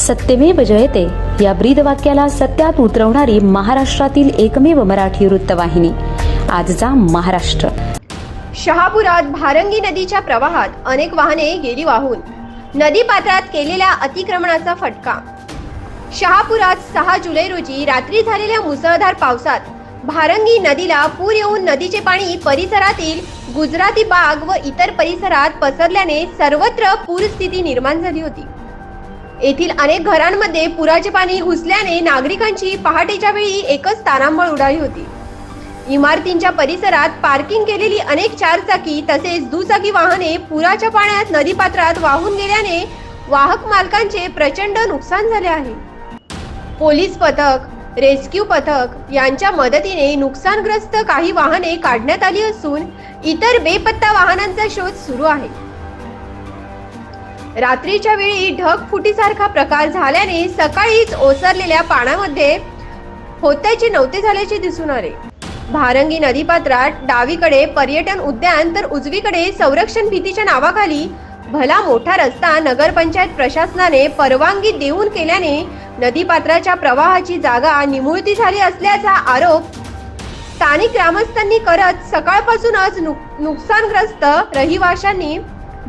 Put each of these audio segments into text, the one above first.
सत्यमेव जयते. या ब्रीदवाक्याला सत्यात उतरवणारी महाराष्ट्रातील एकमेव मराठी वृत्तवाहिनी. आजचा महाराष्ट्र. शहापुरात भारंगी नदीच्या प्रवाहात अनेक वाहने गेली वाहून. नदी पात्रात केलेल्या अतिक्रमणाचा फटका. शहापुरात सहा जुलै रोजी रात्री झालेल्या मुसळधार पावसात भारंगी नदीला पूर येऊन नदीचे पाणी परिसरातील गुजराती बाग व इतर परिसरात पसरल्याने सर्वत्र पूरस्थिती निर्माण झाली होती. येथील अनेक घरांमध्ये पुराचे पाणी घुसल्याने नागरिकांची पहाटेच्या वेळी एकच तारांबळ उडाली होती. इमारतींच्या परिसरात पार्किंग केलेली अनेक चारचाकी तसेच दुचाकी वाहने पुराच्या पाण्यात नदीपात्रात वाहून गेल्याने वाहक मालकांचे प्रचंड नुकसान झाले आहे. पोलीस पथक रेस्क्यू पथक यांच्या मदतीने नुकसानग्रस्त काही वाहने काढण्यात आली असून इतर बेपत्ता वाहनांचा शोध सुरू आहे. रात्रीच्या वेळी ढगफुटीसारखा प्रकार झाल्याने सकाळीच ओसरलेल्या पाण्यामध्ये होत्याचे नव्हते झाल्याचे दिसून आले. भारंगी नदीपात्रात डावीकडे पर्यटन उद्यान तर उजवीकडे संरक्षण भीतीच्या नावाखाली भला मोठा रस्ता नगरपंचायत प्रशासनाने परवानगी देऊन केल्याने नदीपात्राच्या प्रवाहाची जागा निमुळती झाली असल्याचा आरोप स्थानिक ग्रामस्थांनी करत सकाळपासूनच नुक- नुकसानग्रस्त रहिवाशांनी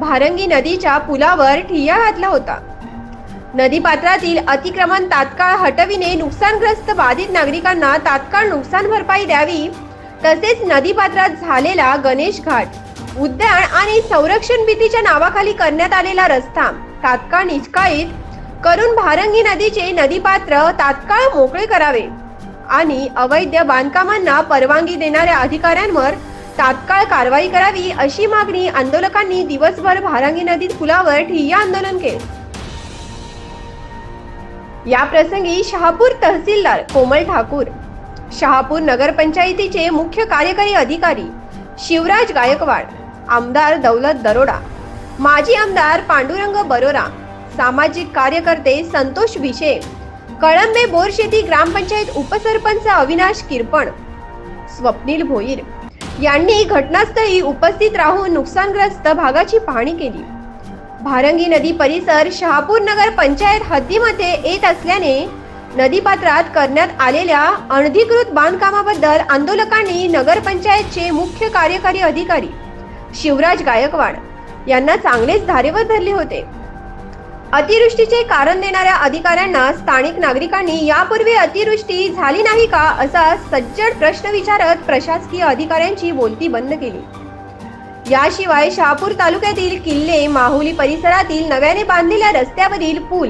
भारंगी नदीच्या पुलावर ठिय्या घातला होता. नदीपात्रातील अतिक्रमण तात्काळ हटविणे नुकसानग्रस्त बाधित नागरिकांना तात्काळ नुकसान भरपाई द्यावी तसेच नदीपात्रात झालेला गणेश घाट उद्यान आणि संरक्षण भीतीच्या नावाखाली करण्यात आलेला रस्ता तात्काळ निष्काळीत करून भारंगी नदीचे नदीपात्र तात्काळ मोकळे करावे आणि अवैध बांधकामांना परवानगी देणाऱ्या अधिकाऱ्यांवर तात्काळ कारवाई करावी अशी मागणी आंदोलकांनी दिवसभर भारंगी नदीत पुलावर ठिय्या आंदोलन केले. या प्रसंगी शहापूर तहसीलदार कोमल ठाकूर शहापूर नगरपंचायतीचे मुख्य कार्यकारी अधिकारी शिवराज गायकवाड आमदार दौलत दरोडा माजी आमदार पांडुरंग बरोरा सामाजिक कार्यकर्ते संतोष विशे कळंबे बोरशेती ग्रामपंचायत उपसरपंच अविनाश किरपण स्वप्नील भोईर यांनी घटनास्थळी उपस्थित राहून नुकसानग्रस्त भागाची पाहणी केली. भारंगी नदी परिसर शहापूर नगर पंचायत हद्दीमध्ये येत असल्याने नदीपात्रात करण्यात आलेल्या अनधिकृत बांधकामाबद्दल आंदोलकांनी नगरपंचायतचे मुख्य कार्यकारी अधिकारी शिवराज गायकवाड यांना चांगलेच धारेवर धरले होते. अतिवृष्टीचे कारण देणाऱ्या अधिकाऱ्यांना स्थानिक नागरिकांनी यापूर्वी अतिवृष्टी झाली नाही का असा सज्जड प्रश्न विचारत प्रशासकीय अधिकाऱ्यांची बोलती बंद केली. याशिवाय शहापूर तालुक्यातील किल्ले माहुली परिसरातील नव्याने बांधलेल्या रस्त्यावरील पूल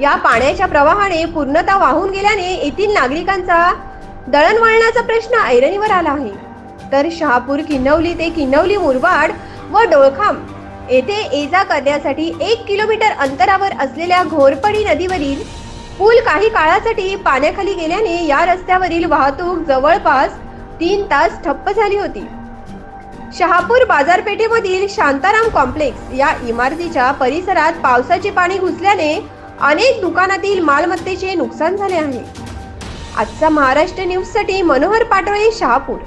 या पाण्याच्या प्रवाहाने पूर्णतः वाहून गेल्याने येथील नागरिकांचा दळणवळणाचा प्रश्न ऐरणीवर आला आहे. तर शहापूर किन्नवली ते किन्नवली मुरबाड व डोळखाम येथे ये जा करण्यासाठी एक किलोमीटर अंतरावर असलेल्या घोरपडी नदीवरील पूल काही काळासाठी पाण्याखाली गेल्याने या रस्त्यावरील वाहतूक जवळपास तीन तास ठप्प झाली होती. शहापूर बाजारपेठेमधील शांताराम कॉम्प्लेक्स या इमारतीच्या परिसरात पावसाचे पाणी घुसल्याने अनेक दुकानातील मालमत्तेचे नुकसान झाले आहे. आजचा महाराष्ट्र न्यूजसाठी मनोहर पाटोळे शहापूर.